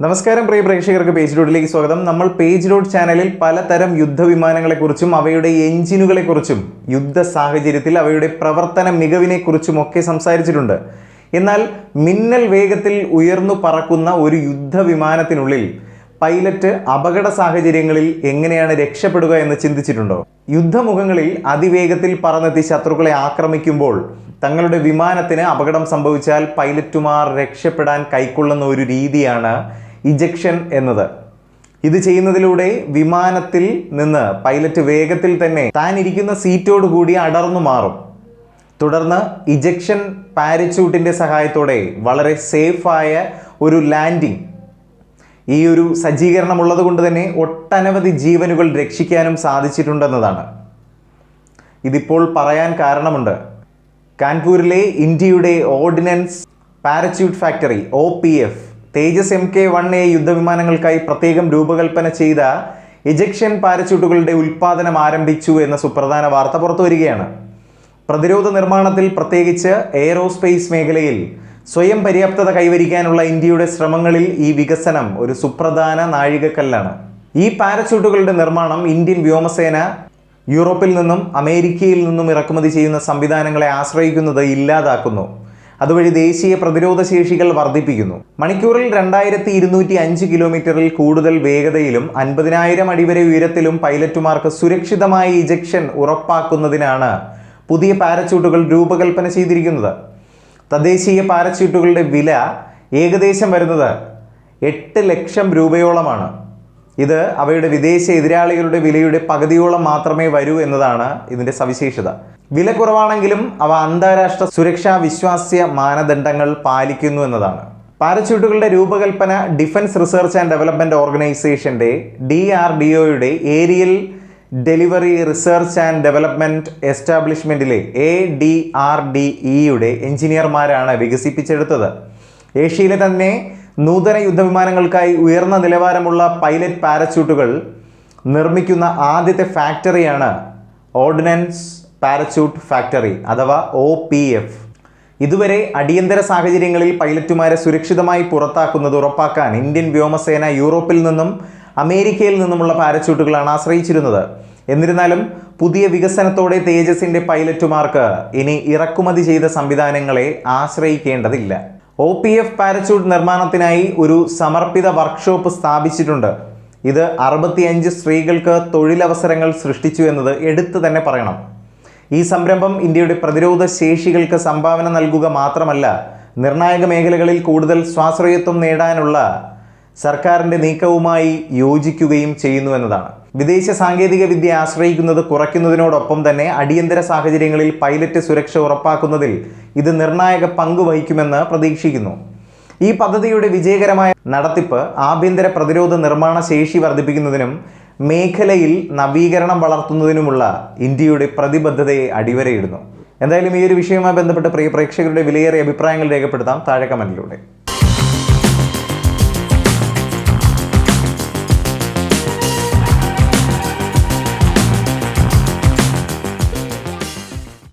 നമസ്കാരം പ്രിയ പ്രേക്ഷകർക്ക് പേജ് റോഡിലേക്ക് സ്വാഗതം. നമ്മൾ പേജ് റോഡ് ചാനലിൽ പലതരം യുദ്ധവിമാനങ്ങളെക്കുറിച്ചും അവയുടെ എഞ്ചിനുകളെക്കുറിച്ചും യുദ്ധ സാഹചര്യത്തിൽ അവയുടെ പ്രവർത്തന മികവിനെക്കുറിച്ചും ഒക്കെ സംസാരിച്ചിട്ടുണ്ട്. എന്നാൽ മിന്നൽ വേഗത്തിൽ ഉയർന്നു പറക്കുന്ന ഒരു യുദ്ധവിമാനത്തിനുള്ളിൽ പൈലറ്റ് അപകട സാഹചര്യങ്ങളിൽ എങ്ങനെയാണ് രക്ഷപ്പെടുക എന്ന് ചിന്തിച്ചിട്ടുണ്ടോ? യുദ്ധമുഖങ്ങളിൽ അതിവേഗത്തിൽ പറന്നെത്തി ശത്രുക്കളെ ആക്രമിക്കുമ്പോൾ തങ്ങളുടെ വിമാനത്തിന് അപകടം സംഭവിച്ചാൽ പൈലറ്റുമാർ രക്ഷപ്പെടാൻ കൈക്കൊള്ളുന്ന ഒരു രീതിയാണ് ഇജക്ഷൻ എന്നത്. ഇത് ചെയ്യുന്നതിലൂടെ വിമാനത്തിൽ നിന്ന് പൈലറ്റ് വേഗത്തിൽ തന്നെ താൻ ഇരിക്കുന്ന സീറ്റോട് കൂടി അടർന്നു മാറും. തുടർന്ന് ഇജക്ഷൻ പാരച്യൂട്ടിന്റെ സഹായത്തോടെ വളരെ സേഫായ ഒരു ലാൻഡിംഗ് ഈ ഒരു സജ്ജീകരണം ഉള്ളത് കൊണ്ട് തന്നെ ഒട്ടനവധി ജീവനുകൾ രക്ഷിക്കാനും സാധിച്ചിട്ടുണ്ടെന്നതാണ്. ഇതിപ്പോൾ പറയാൻ കാരണമുണ്ട്. കാൺപൂരിലെ ഇന്ത്യയുടെ ordnance parachute factory O P F Tejas M K one A യുദ്ധവിമാനങ്ങൾക്കായി പ്രത്യേകം രൂപകൽപ്പന ചെയ്ത ഇജക്ഷൻ പാരച്യൂട്ടുകളുടെ ഉൽപ്പാദനം ആരംഭിച്ചു എന്ന സുപ്രധാന വാർത്ത പുറത്തു വരികയാണ്. പ്രതിരോധ നിർമ്മാണത്തിൽ പ്രത്യേകിച്ച് എയറോസ്പേസ് മേഖലയിൽ സ്വയം പര്യാപ്തത കൈവരിക്കാനുള്ള ഇന്ത്യയുടെ ശ്രമങ്ങളിൽ ഈ വികസനം ഒരു സുപ്രധാന നാഴികക്കല്ലാണ്. ഈ പാരച്യൂട്ടുകളുടെ നിർമ്മാണം ഇന്ത്യൻ വ്യോമസേന യൂറോപ്പിൽ നിന്നും അമേരിക്കയിൽ നിന്നും ഇറക്കുമതി ചെയ്യുന്ന സംവിധാനങ്ങളെ ആശ്രയിക്കുന്നത് ഇല്ലാതാക്കുന്നു. അതുവഴി ദേശീയ പ്രതിരോധ ശേഷികൾ വർദ്ധിപ്പിക്കുന്നു. മണിക്കൂറിൽ രണ്ടായിരത്തി ഇരുന്നൂറ്റി അഞ്ച് കിലോമീറ്ററിൽ കൂടുതൽ വേഗതയിലും അൻപതിനായിരം അടി വരെ ഉയരത്തിലും പൈലറ്റുമാർക്ക് സുരക്ഷിതമായ ഇജക്ഷൻ ഉറപ്പാക്കുന്നതിനാണ് പുതിയ പാരച്യൂട്ടുകൾ രൂപകൽപ്പന ചെയ്തിരിക്കുന്നത്. തദ്ദേശീയ പാരച്യൂട്ടുകളുടെ വില ഏകദേശം വരുന്നത് എട്ട് ലക്ഷം രൂപയോളമാണ്. ഇത് അവയുടെ വിദേശ എതിരാളികളുടെ വിലയുടെ പകുതിയോളം മാത്രമേ വരൂ എന്നതാണ് ഇതിന്റെ സവിശേഷത. വില കുറവാണെങ്കിലും അവ അന്താരാഷ്ട്ര സുരക്ഷാ വിശ്വാസ്യ മാനദണ്ഡങ്ങൾ പാലിക്കുന്നു എന്നതാണ്. പാരച്യൂട്ടുകളുടെ രൂപകൽപ്പന ഡിഫൻസ് റിസർച്ച് ആൻഡ് ഡെവലപ്മെന്റ് ഓർഗനൈസേഷന്റെ ഡി ആർ ഡി ഒയുടെ aerial delivery research and development എസ്റ്റാബ്ലിഷ്മെന്റിലെ A D R D ഇയുടെ എഞ്ചിനീയർമാരാണ് വികസിപ്പിച്ചെടുത്തത്. ഏഷ്യയിലെ തന്നെ നൂതന യുദ്ധവിമാനങ്ങൾക്കായി ഉയർന്ന നിലവാരമുള്ള പൈലറ്റ് പാരച്യൂട്ടുകൾ നിർമ്മിക്കുന്ന ആദ്യത്തെ ഫാക്ടറിയാണ് ഓർഡിനൻസ് പാരച്യൂട്ട് ഫാക്ടറി അഥവാ ഒ പി എഫ്. ഇതുവരെ അടിയന്തര സാഹചര്യങ്ങളിൽ പൈലറ്റുമാരെ സുരക്ഷിതമായി പുറത്താക്കുന്നത് ഉറപ്പാക്കാൻ ഇന്ത്യൻ വ്യോമസേന യൂറോപ്പിൽ നിന്നും അമേരിക്കയിൽ നിന്നുമുള്ള പാരച്യൂട്ടുകളാണ് ആശ്രയിച്ചിരുന്നത്. എന്നിരുന്നാലും പുതിയ വികസനത്തോടെ തേജസിന്റെ പൈലറ്റുമാർക്ക് ഇനി ഇറക്കുമതി ചെയ്ത സംവിധാനങ്ങളെ ആശ്രയിക്കേണ്ടതില്ല. ഒ പി എഫ് പാരച്യൂട്ട് നിർമ്മാണത്തിനായി ഒരു സമർപ്പിത വർക്ക്ഷോപ്പ് സ്ഥാപിച്ചിട്ടുണ്ട്. ഇത് അറുപത്തിയഞ്ച് സ്ത്രീകൾക്ക് തൊഴിലവസരങ്ങൾ സൃഷ്ടിച്ചു എന്നത് എടുത്തു തന്നെ പറയണം. ഈ സംരംഭം ഇന്ത്യയുടെ പ്രതിരോധ ശേഷികൾക്ക് സംഭാവന നൽകുക മാത്രമല്ല നിർണായക മേഖലകളിൽ കൂടുതൽ സ്വാശ്രയത്വം നേടാനുള്ള സർക്കാരിന്റെ നീക്കവുമായി യോജിക്കുകയും ചെയ്യുന്നു എന്നതാണ്. വിദേശ സാങ്കേതിക വിദ്യ ആശ്രയിക്കുന്നത് കുറയ്ക്കുന്നതിനോടൊപ്പം തന്നെ അടിയന്തര സാഹചര്യങ്ങളിൽ പൈലറ്റ് സുരക്ഷ ഉറപ്പാക്കുന്നതിൽ ഇത് നിർണായക പങ്ക് വഹിക്കുമെന്ന് പ്രതീക്ഷിക്കുന്നു. ഈ പദ്ധതിയുടെ വിജയകരമായ നടത്തിപ്പ് ആഭ്യന്തര പ്രതിരോധ നിർമ്മാണ ശേഷി വർദ്ധിപ്പിക്കുന്നതിനും മേഖലയിൽ നവീകരണം വളർത്തുന്നതിനുമുള്ള ഇന്ത്യയുടെ പ്രതിബദ്ധതയെ അടിവരയിടുന്നു. എന്തായാലും ഈ ഒരു വിഷയവുമായി ബന്ധപ്പെട്ട് പ്രിയ പ്രേക്ഷകരുടെ വിലയേറിയ അഭിപ്രായങ്ങൾ രേഖപ്പെടുത്താം. താഴെ കമന്റിലൂടെ